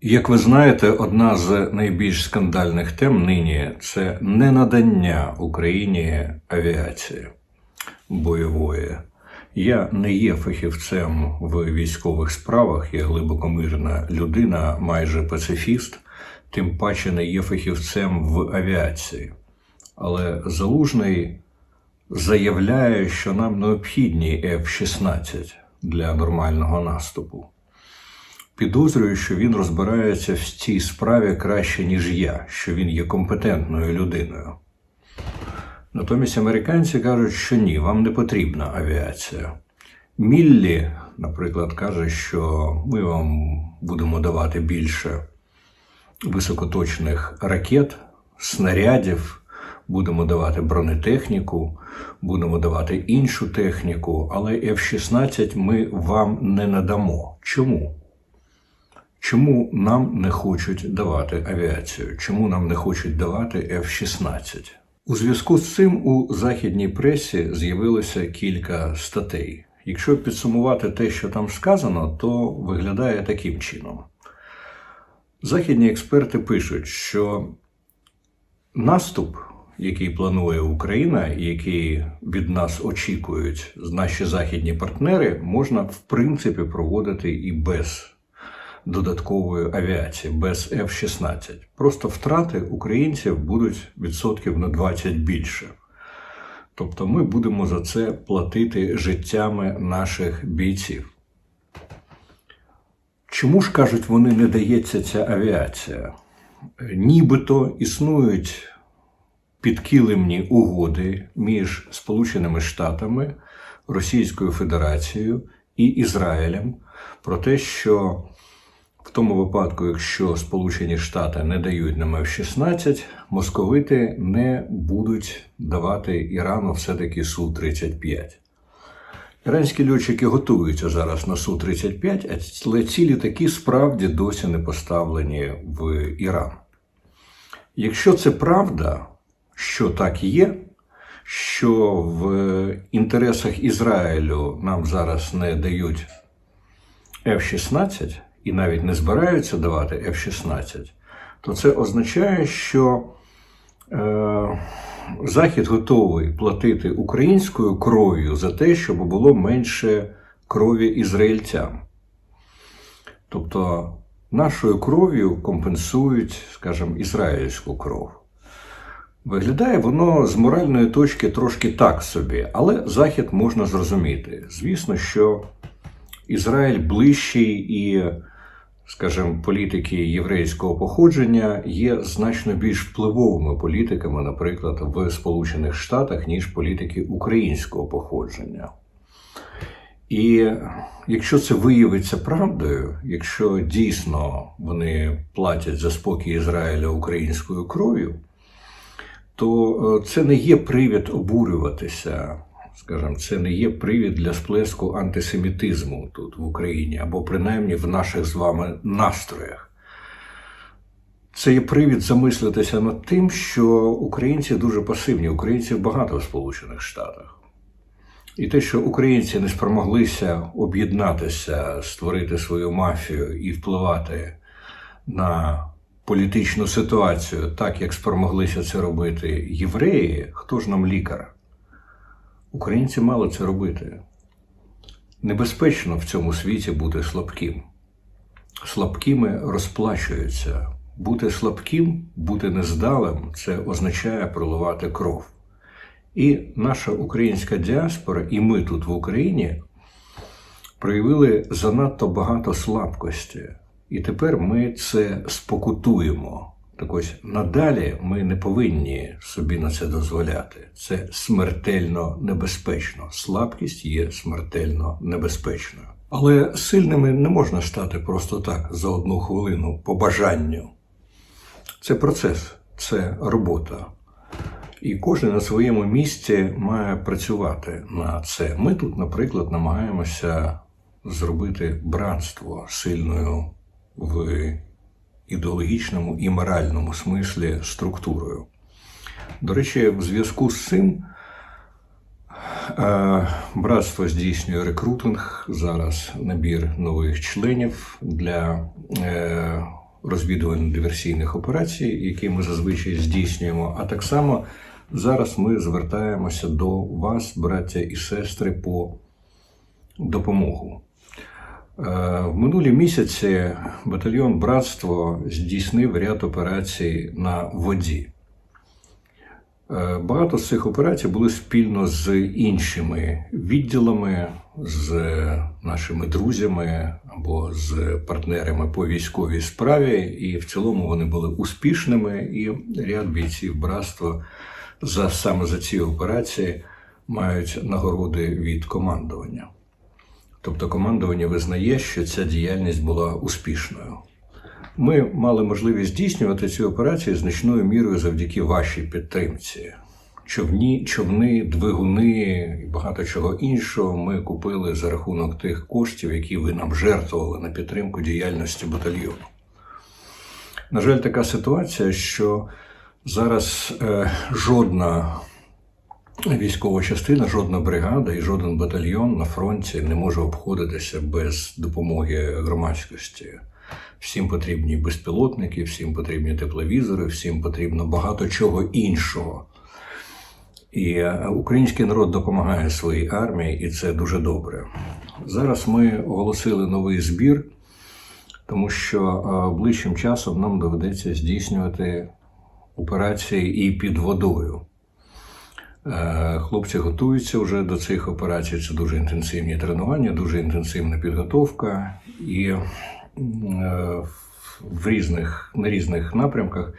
Як ви знаєте, одна з найбільш скандальних тем нині це ненадання Україні авіації бойової. Я не є фахівцем в військових справах, я глибокомирна людина, майже пацифіст, тим паче не є фахівцем в авіації. Але залужний заявляє, що нам необхідні F-16 для нормального наступу. Підозрюю, що він розбирається в цій справі краще, ніж я, що він є компетентною людиною. Натомість американці кажуть, що ні, вам не потрібна авіація. Міллі, наприклад, каже, що ми вам будемо давати більше високоточних ракет, снарядів, будемо давати бронетехніку, будемо давати іншу техніку, але F-16 ми вам не надамо. Чому? Чому нам не хочуть давати авіацію? Чому нам не хочуть давати F-16? У зв'язку з цим у західній пресі з'явилося кілька статей. Якщо підсумувати те, що там сказано, то виглядає таким чином. Західні експерти пишуть, що наступ, який планує Україна, який від нас очікують наші західні партнери, можна в принципі проводити і без додаткової авіації, без F-16. Просто втрати українців будуть відсотків на 20 більше. Тобто ми будемо за це платити життями наших бійців. Чому ж кажуть, вони не дається ця авіація? Нібито існують підкилимні угоди між Сполученими Штатами, Російською Федерацією і Ізраїлем про те, що в тому випадку, якщо Сполучені Штати не дають нам F-16, московити не будуть давати Ірану все-таки Су-35. Іранські льотчики готуються зараз на Су-35, але ці літаки справді досі не поставлені в Іран. Якщо це правда, що так є, що в інтересах Ізраїлю нам зараз не дають F-16 і навіть не збираються давати F-16, то це означає, що е, Захід готовий платити українською кров'ю за те, щоб було менше крові ізраїльтям. Тобто нашою кров'ю компенсують, скажімо, ізраїльську кров. Виглядає воно з моральної точки трошки так собі, але Захід можна зрозуміти. Звісно, що Ізраїль ближчий і, скажімо, політики єврейського походження є значно більш впливовими політиками, наприклад, в Сполучених Штатах, ніж політики українського походження. І якщо це виявиться правдою, якщо дійсно вони платять за спокій Ізраїля українською кров'ю, то це не є привід обурюватися. Скажімо, це не є привід для сплеску антисемітизму тут в Україні, або принаймні в наших з вами настроях. Це є привід замислитися над тим, що українці дуже пасивні, українців багато в Сполучених Штатах. І те, що українці не спромоглися об'єднатися, створити свою мафію і впливати на політичну ситуацію, так як спромоглися це робити євреї, хто ж нам лікар? Українці мали це робити. Небезпечно в цьому світі бути слабким. Слабкими розплачуються. Бути слабким, бути нездалим це означає проливати кров. І наша українська діаспора, і ми тут в Україні проявили занадто багато слабкості. І тепер ми це спокутуємо. Так ось надалі ми не повинні собі на це дозволяти. Це смертельно небезпечно. Слабкість є смертельно небезпечною. Але сильними не можна стати просто так за одну хвилину по бажанню. Це процес, це робота. І кожен на своєму місці має працювати на це. Ми тут, наприклад, намагаємося зробити братство сильною в ідеологічному і моральному смислі структурою. До речі, в зв'язку з цим е, братство здійснює рекрутинг, зараз набір нових членів для е, розвідувально-диверсійних операцій, які ми зазвичай здійснюємо. А так само зараз ми звертаємося до вас, браття і сестри, по допомогу. Е, В минулі місяці батальйон Братство здійснив ряд операцій на воді. Е, Багато з цих операцій були спільно з іншими відділами, з нашими друзями або з партнерами по військовій справі, і в цілому вони були успішними. І ряд бійців братства за саме за ці операції мають нагороди від командування. Тобто командування визнає, що ця діяльність була успішною. Ми мали можливість здійснювати ці операції значною мірою завдяки вашій підтримці. Човні, човни, двигуни і багато чого іншого ми купили за рахунок тих коштів, які ви нам жертвували на підтримку діяльності батальйону. На жаль, така ситуація, що зараз е, жодна військова частина, жодна бригада і жоден батальйон на фронті не може обходитися без допомоги громадськості. Всім потрібні безпілотники, всім потрібні тепловізори, всім потрібно багато чого іншого. І е, український народ допомагає своїй армії, і це дуже добре. Зараз ми оголосили новий збір, тому що е, ближчим часом нам доведеться здійснювати операції і під водою. Е, Хлопці готуються вже до цих операцій. Це дуже інтенсивні тренування, дуже інтенсивна підготовка. І е, в різних, на різних напрямках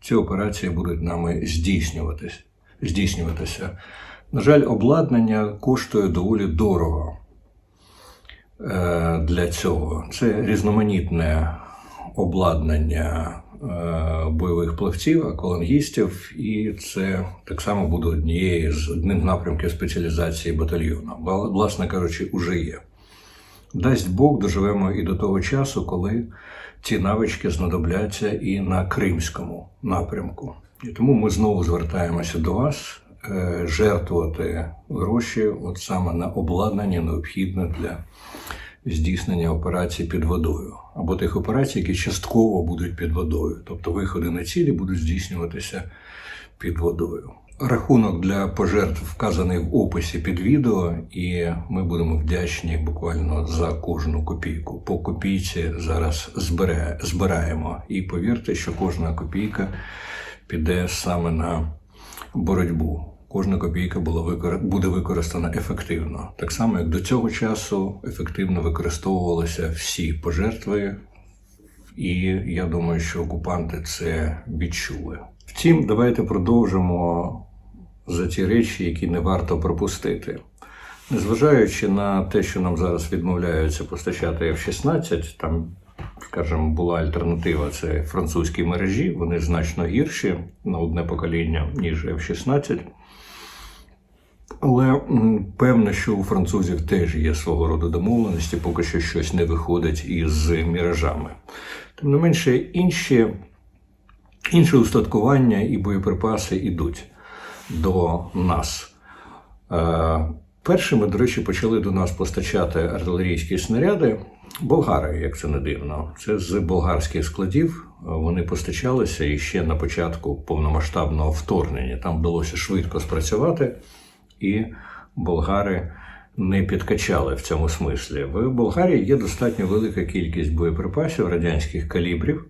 ці операції будуть нами здійснюватись, здійснюватися. На жаль, обладнання коштує доволі дорого е, для цього. Це різноманітне обладнання бойових плавців, аквалангістів, і це так само буде однією з одним з напрямків спеціалізації батальйону. Вла- Власне кажучи, уже є. Дасть Бог, доживемо і до того часу, коли ці навички знадобляться і на кримському напрямку. І тому ми знову звертаємося до вас е, жертвувати гроші от саме на обладнання необхідне для здійснення операцій під водою, або тих операцій, які частково будуть під водою, тобто виходи на цілі будуть здійснюватися під водою. Рахунок для пожертв вказаний в описі під відео, і ми будемо вдячні буквально за кожну копійку. По копійці зараз збираємо. І повірте, що кожна копійка піде саме на боротьбу. Кожна копійка була викор... буде використана ефективно. Так само, як до цього часу ефективно використовувалися всі пожертви, і я думаю, що окупанти це відчули. Втім, давайте продовжимо за ті речі, які не варто пропустити. Незважаючи на те, що нам зараз відмовляються постачати F-16, там, скажімо, була альтернатива це французькі мережі, вони значно гірші на одне покоління, ніж F-16. Але певно, що у французів теж є свого роду домовленості, поки що щось не виходить із міражами. Тим не менше, інші, інші устаткування і боєприпаси йдуть до нас. Е, Першими, до речі, почали до нас постачати артилерійські снаряди болгари, як це не дивно. Це з болгарських складів. Вони постачалися і ще на початку повномасштабного вторгнення. Там вдалося швидко спрацювати, і болгари не підкачали в цьому смислі. В Болгарії є достатньо велика кількість боєприпасів радянських калібрів.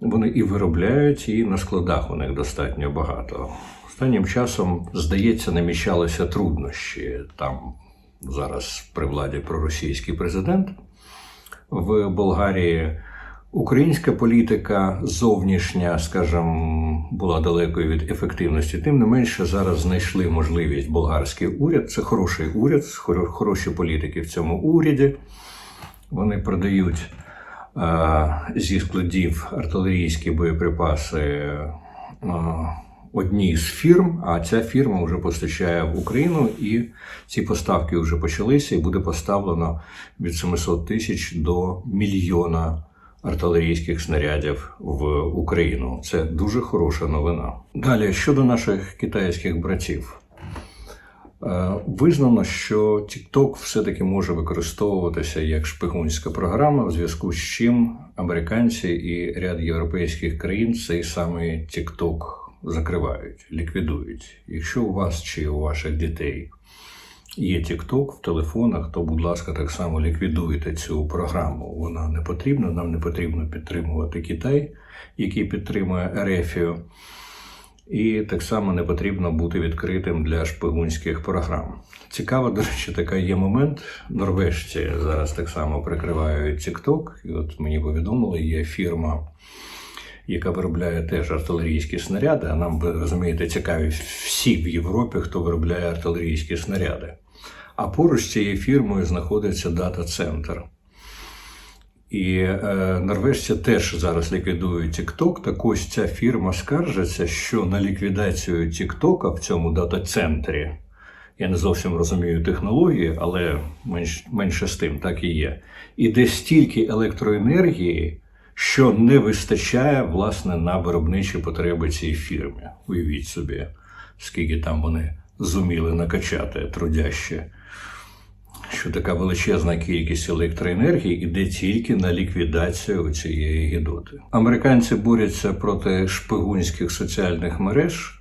Вони і виробляють, і на складах у них достатньо багато. Останнім часом, здається, наміщалися труднощі. Там зараз при владі проросійський президент. В Болгарії українська політика зовнішня, скажімо, була далекою від ефективності. Тим не менше, зараз знайшли можливість болгарський уряд. Це хороший уряд, хороші політики в цьому уряді. Вони продають е, зі складів артилерійські боєприпаси е, одній з фірм, а ця фірма вже постачає в Україну, і ці поставки вже почалися, і буде поставлено від 700 тисяч до мільйона артилерійських снарядів в Україну. Це дуже хороша новина. Далі щодо наших китайських братів. Е, Визнано, що TikTok все-таки може використовуватися як шпигунська програма, в зв'язку з чим американці і ряд європейських країн цей самий TikTok закривають, ліквідують. Якщо у вас чи у ваших дітей є TikTok в телефонах, то, будь ласка, так само ліквідуйте цю програму. Вона не потрібна. Нам не потрібно підтримувати Китай, який підтримує Ерефію. І так само не потрібно бути відкритим для шпигунських програм. Цікаво, до речі, такий є момент. Норвежці зараз так само прикривають TikTok. І от мені повідомили, є фірма, яка виробляє теж артилерійські снаряди. А нам, ви розумієте, цікаві всі в Європі, хто виробляє артилерійські снаряди. А поруч з цією фірмою знаходиться дата-центр. І е, норвежці теж зараз ліквідують TikTok. Так ось ця фірма скаржиться, що на ліквідацію TikTok в цьому дата-центрі, я не зовсім розумію технології, але менш, менше з тим так і є. Іде стільки електроенергії, що не вистачає власне на виробничі потреби цієї фірми. Уявіть собі, скільки там вони зуміли накачати трудяще що така величезна кількість електроенергії йде тільки на ліквідацію цієї гідоти. Американці борються проти шпигунських соціальних мереж,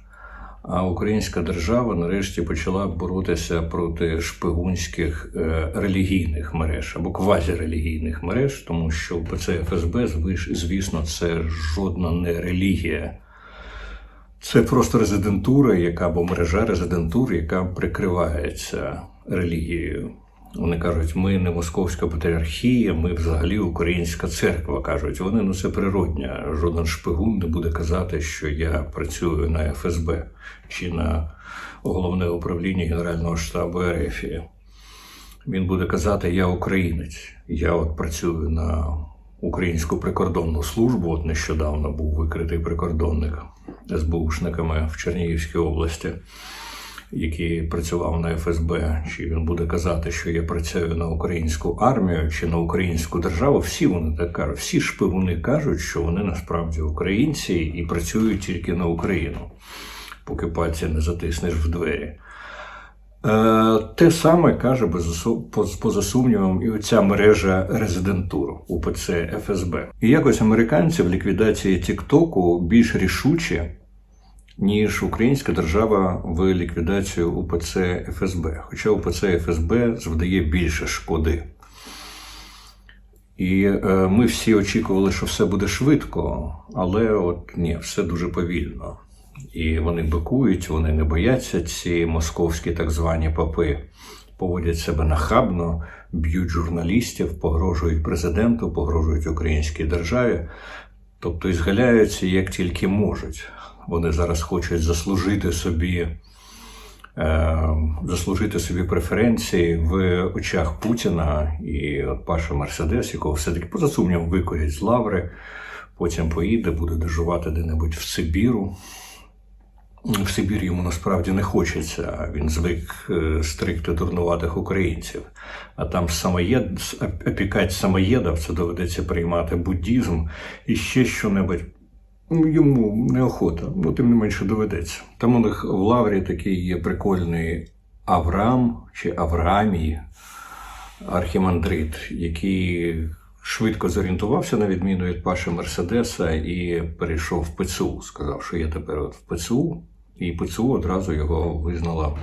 а українська держава нарешті почала боротися проти шпигунських е, релігійних мереж або квазірелігійних мереж, тому що ПЦ ФСБ, звісно, це жодна не релігія. Це просто резидентура, яка або мережа резидентур, яка прикривається релігією. Вони кажуть, ми не московська патріархія, ми взагалі українська церква. кажуть, вони ну це природня. Жоден шпигун не буде казати, що я працюю на ФСБ чи на головне управління Генерального штабу РФ. Він буде казати, я українець, я от працюю на українську прикордонну службу. От нещодавно був викритий прикордонник СБУшниками в Чернігівській області який працював на ФСБ, чи він буде казати, що я працюю на українську армію чи на українську державу, всі вони так кажуть. Всі шпигуни кажуть, що вони насправді українці і працюють тільки на Україну, поки пальці не затиснеш в двері. Е, те саме каже поза сумнівом і оця мережа резидентур УПЦ ФСБ. І якось американці в ліквідації Тіктоку більш рішучі ніж українська держава в ліквідацію УПЦ ФСБ. Хоча УПЦ ФСБ завдає більше шкоди. І е, ми всі очікували, що все буде швидко, але от ні, все дуже повільно. І вони бикують, вони не бояться ці московські так звані попи, поводять себе нахабно, б'ють журналістів, погрожують президенту, погрожують українській державі, тобто ізгаляються як тільки можуть. Вони зараз хочуть заслужити собі е, заслужити собі преференції в очах Путіна і от Паша Мерседес, якого все-таки поза сумнівом викорять з лаври, потім поїде, буде доживати де-небудь в Сибіру. В Сибір йому насправді не хочеться, він звик е, стрикти дурнуватих українців. А там самоєд, опікати самоєдів, це доведеться приймати буддізм і ще що-небудь. Ну, йому неохота, ну тим не менше доведеться. Там у них в Лаврі такий є прикольний Авраам чи Авраамій, архімандрит, який швидко зорієнтувався, на відміну від Паши Мерседеса, і перейшов в ПЦУ. Сказав, що я тепер от в ПЦУ, і ПЦУ одразу його визнала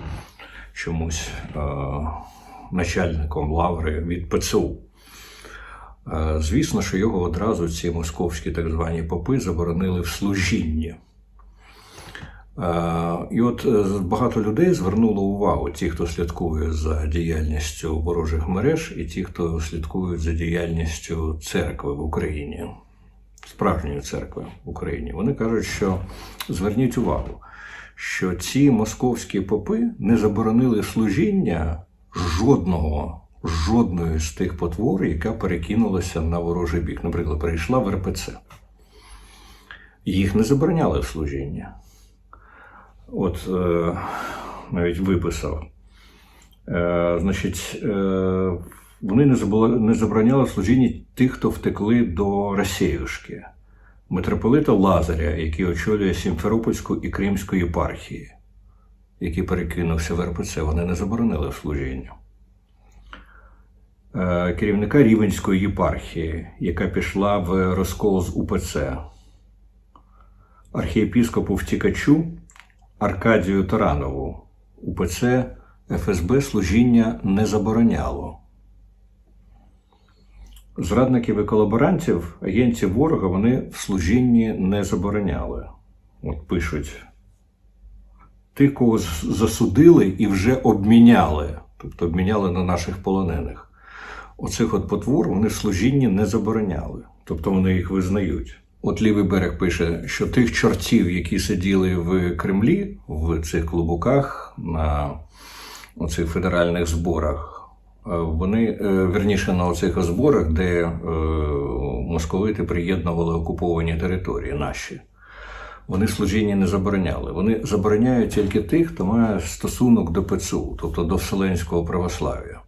чомусь е- начальником Лаври від ПЦУ. Звісно, що його одразу ці московські так звані попи заборонили в служінні. І от е, багато людей звернуло увагу, ті, хто слідкує за діяльністю ворожих мереж, і ті, хто слідкують за діяльністю церкви в Україні, справжньої церкви в Україні. Вони кажуть, що зверніть увагу, що ці московські попи не заборонили служіння жодного жодної з тих потвор, яка перекинулася на ворожий бік. Наприклад, перейшла в РПЦ. Їх не забороняли в служіння. От е, навіть виписав. Е, Значить, е, вони не забороняли в служінні тих, хто втекли до Росіюшки, митрополита Лазаря, який очолює Сімферопольську і Кримську єпархії. який перекинувся в РПЦ, вони не заборонили служіння. Е, Керівника Рівенської єпархії, яка пішла в розкол з УПЦ, архієпіскопу втікачу Аркадію Таранову УПЦ ФСБ служіння не забороняло. Зрадників і колаборантів, агентів ворога, вони в служінні не забороняли. От пишуть. Тих, кого засудили і вже обміняли, тобто обміняли на наших полонених. Оцих от потвор вони служінні не забороняли, тобто вони їх визнають. От лівий берег пише, що тих чортів, які сиділи в Кремлі, в цих клубуках на оцих федеральних зборах, е, вони е, верніше на оцих зборах, де е, московити приєднували окуповані території наші. Вони служіння не забороняли. Вони забороняють тільки тих, хто має стосунок до ПЦУ, тобто до Вселенського православ'я.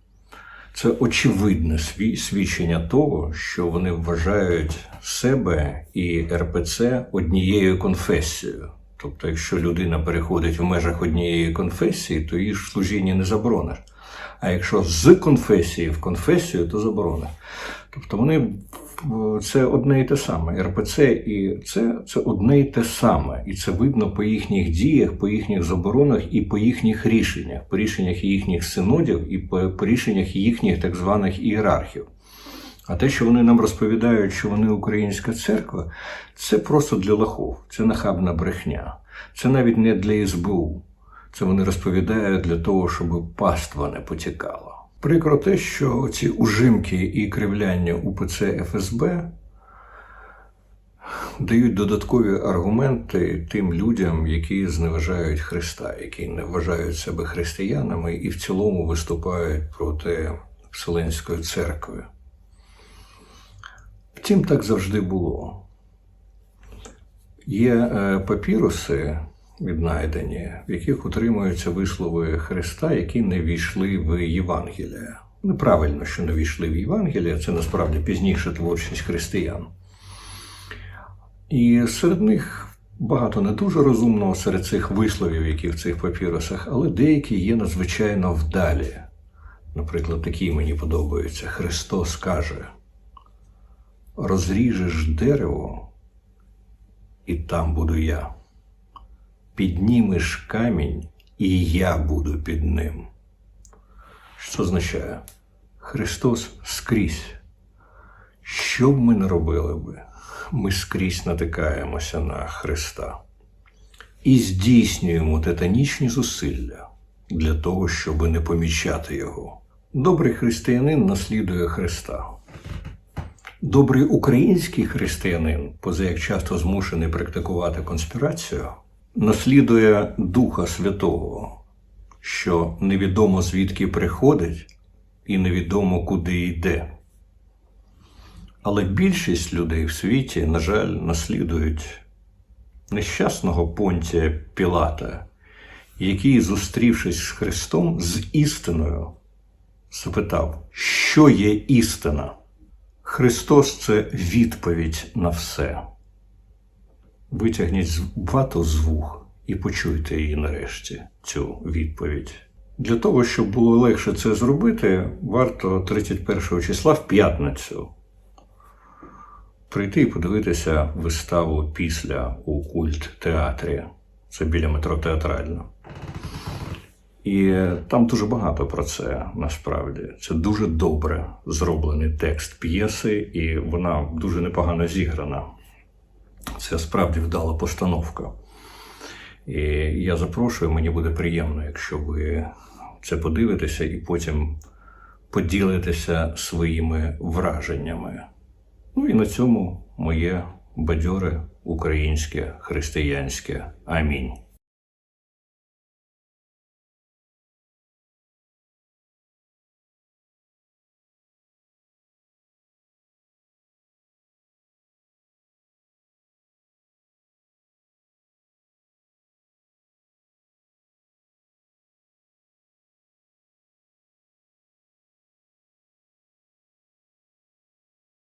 Це очевидне сві- свідчення того, що вони вважають себе і РПЦ однією конфесією. Тобто, якщо людина переходить в межах однієї конфесії, то її ж служіння не заборониш. А якщо з конфесії в конфесію, то заборониш. Тобто вони це одне і те саме. РПЦ і це, це одне і те саме. І це видно по їхніх діях, по їхніх заборонах і по їхніх рішеннях, по рішеннях їхніх синодів і по, по рішеннях їхніх так званих ієрархів. А те, що вони нам розповідають, що вони українська церква, це просто для лохов, це нахабна брехня. Це навіть не для СБУ. Це вони розповідають для того, щоб паства не потікала. Прикро те, що ці ужимки і кривляння УПЦ ФСБ дають додаткові аргументи тим людям, які зневажають Христа, які не вважають себе християнами і в цілому виступають проти Вселенської церкви. Втім, так завжди було. Є е, папіруси віднайдені, в яких утримуються вислови Христа, які не війшли в Євангелія. Неправильно, що не війшли в Євангелія, це насправді пізніша творчість християн. І серед них багато не дуже розумного серед цих висловів, які в цих папірусах, але деякі є надзвичайно вдалі. Наприклад, такі мені подобаються. Христос каже: розріжеш дерево, і там буду я. Піднімеш камінь, і я буду під ним. Що означає? Христос скрізь. Що б ми не робили би, ми скрізь натикаємося на Христа і здійснюємо титанічні зусилля для того, щоб не помічати Його. Добрий християнин наслідує Христа. Добрий український християнин, поза як часто змушений практикувати конспірацію, наслідує Духа Святого, що невідомо звідки приходить і невідомо куди йде. Але більшість людей в світі, на жаль, наслідують нещасного понтія Пілата, який, зустрівшись з Христом, з істиною, запитав, що є істина. Христос це відповідь на все. Витягніть вату з вух і почуйте її нарешті, цю відповідь. Для того, щоб було легше це зробити, варто 31 числа в п'ятницю прийти і подивитися виставу після у культ театрі. Це біля метро театрально. І там дуже багато про це насправді. Це дуже добре зроблений текст п'єси, і вона дуже непогано зіграна. Це справді вдала постановка. І я запрошую, мені буде приємно, якщо ви це подивитеся і потім поділитеся своїми враженнями. Ну і на цьому моє бадьоре українське християнське амінь.